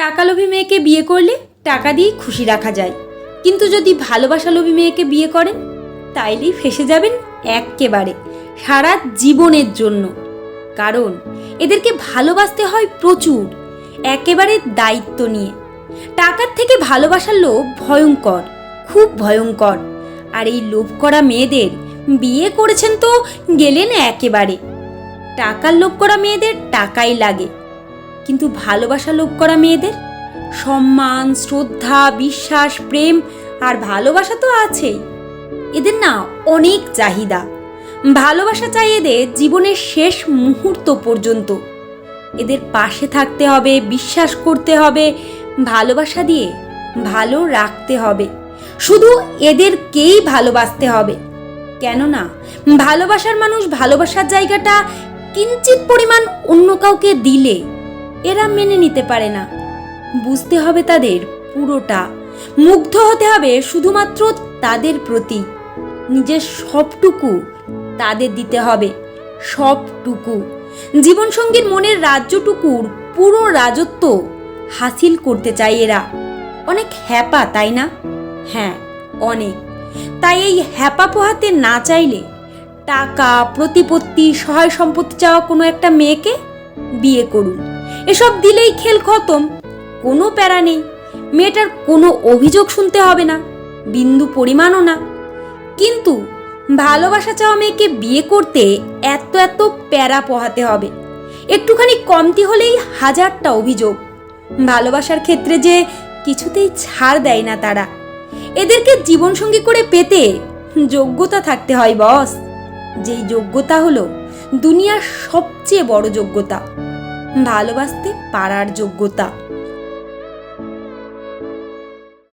টাকা লোভী মেয়েকে বিয়ে করলে টাকা দিয়েই খুশি রাখা যায়। কিন্তু যদি ভালোবাসা লোভী মেয়েকে বিয়ে করেন, তাইলেই ফেসে যাবেন এক্কেবারে সারা জীবনের জন্য। কারণ এদেরকে ভালোবাসতে হয় প্রচুর, একেবারে দায়িত্ব নিয়ে। টাকার থেকে ভালোবাসার লোভ ভয়ঙ্কর, খুব ভয়ঙ্কর। আর এই লোভ করা মেয়েদের বিয়ে করেছেন তো গেলেন একেবারে। টাকার লোভ করা মেয়েদের টাকাই লাগে। কিন্তু ভালোবাসা লোভ করা মেয়েদের? সম্মান, শ্রদ্ধা, বিশ্বাস, প্রেম আর ভালোবাসা তো আছেই। এদের না অনেক চাহিদা। ভালোবাসা চাই এদের জীবনের শেষ মুহূর্ত পর্যন্ত। এদের পাশে থাকতে হবে, বিশ্বাস করতে হবে, ভালোবাসা দিয়ে ভালো রাখতে হবে। শুধু এদেরকেই ভালোবাসতে হবে। কেননা ভালোবাসার মানুষ ভালোবাসার জায়গাটা কিঞ্চিত পরিমাণ অন্য কাউকে দিলে এরা মেনে নিতে পারে না। বুঝতে হবে তাদের পুরোটা। মুগ্ধ হতে হবে শুধুমাত্র তাদের প্রতি। নিজের সবটুকু তাদের দিতে হবে। সবটুকু। জীবনসঙ্গীর মনের রাজ্যটুকুর পুরো রাজত্ব হাসিল করতে চাই এরা। অনেক হ্যাপা, তাই না? হ্যাঁ অনেক। তাই এই হ্যাপা পোহাতে না চাইলে টাকা, প্রতিপত্তি, সহায় সম্পত্তি চাওয়া কোনো একটা মেয়েকে বিয়ে করুন। এসব দিলেই খেল খতম। কোনো প্যারা নেই। মেয়েটার কোনো অভিযোগ শুনতে হবে না। বিন্দু পরিমাণও না। কিন্তু ভালোবাসা চাওয়া মেয়েকে বিয়ে করতে এত এত প্যারা পোহাতে হবে। একটুখানি কমতি হলেই হাজারটা অভিযোগ। ভালোবাসার ক্ষেত্রে যে কিছুতেই ছাড় দেয় না তারা। এদেরকে জীবনসঙ্গী করে পেতে যোগ্যতা থাকতে হয়, বস। যেই যোগ্যতা হলো দুনিয়ার সবচেয়ে বড় যোগ্যতা। ভালোবাসতে পারার যোগ্যতা।